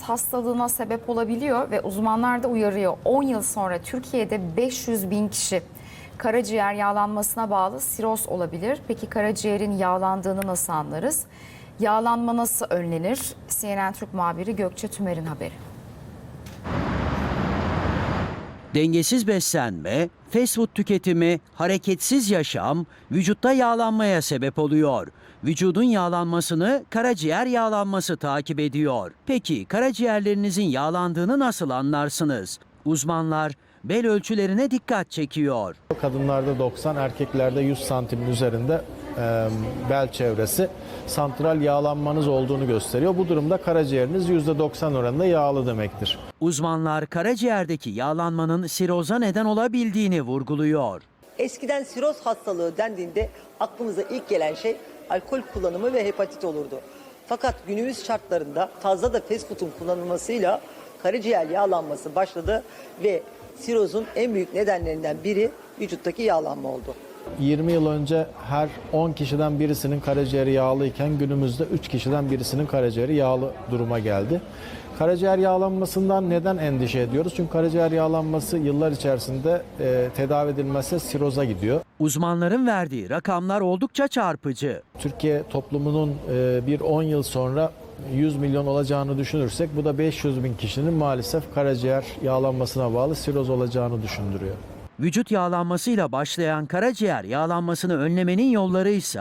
hastalığına sebep olabiliyor ve uzmanlar da uyarıyor. 10 yıl sonra Türkiye'de 500 bin kişi karaciğer yağlanmasına bağlı siroz olabilir. Peki karaciğerin yağlandığını nasıl anlarız? Yağlanma nasıl önlenir? CNN Türk muhabiri Gökçe Tümer'in haberi. Dengesiz beslenme, fast food tüketimi, hareketsiz yaşam vücutta yağlanmaya sebep oluyor. Vücudun yağlanmasını karaciğer yağlanması takip ediyor. Peki karaciğerlerinizin yağlandığını nasıl anlarsınız? Uzmanlar bel ölçülerine dikkat çekiyor. Kadınlarda 90, erkeklerde 100 santimin üzerinde bel çevresi santral yağlanmanız olduğunu gösteriyor. Bu durumda karaciğeriniz %90 oranında yağlı demektir. Uzmanlar karaciğerdeki yağlanmanın siroza neden olabildiğini vurguluyor. Eskiden siroz hastalığı dendiğinde aklımıza ilk gelen şey alkol kullanımı ve hepatit olurdu. Fakat günümüz şartlarında fazla da fast food'un kullanılmasıyla karaciğer yağlanması başladı ve sirozun en büyük nedenlerinden biri vücuttaki yağlanma oldu. 20 yıl önce her 10 kişiden birisinin karaciğeri yağlı iken günümüzde 3 kişiden birisinin karaciğeri yağlı duruma geldi. Karaciğer yağlanmasından neden endişe ediyoruz? Çünkü karaciğer yağlanması yıllar içerisinde e, tedavi edilmezse siroza gidiyor. Uzmanların verdiği rakamlar oldukça çarpıcı. Türkiye toplumunun e, bir 10 yıl sonra 100 milyon olacağını düşünürsek bu da 500 bin kişinin maalesef karaciğer yağlanmasına bağlı siroz olacağını düşündürüyor. Vücut yağlanmasıyla başlayan karaciğer yağlanmasını önlemenin yolları ise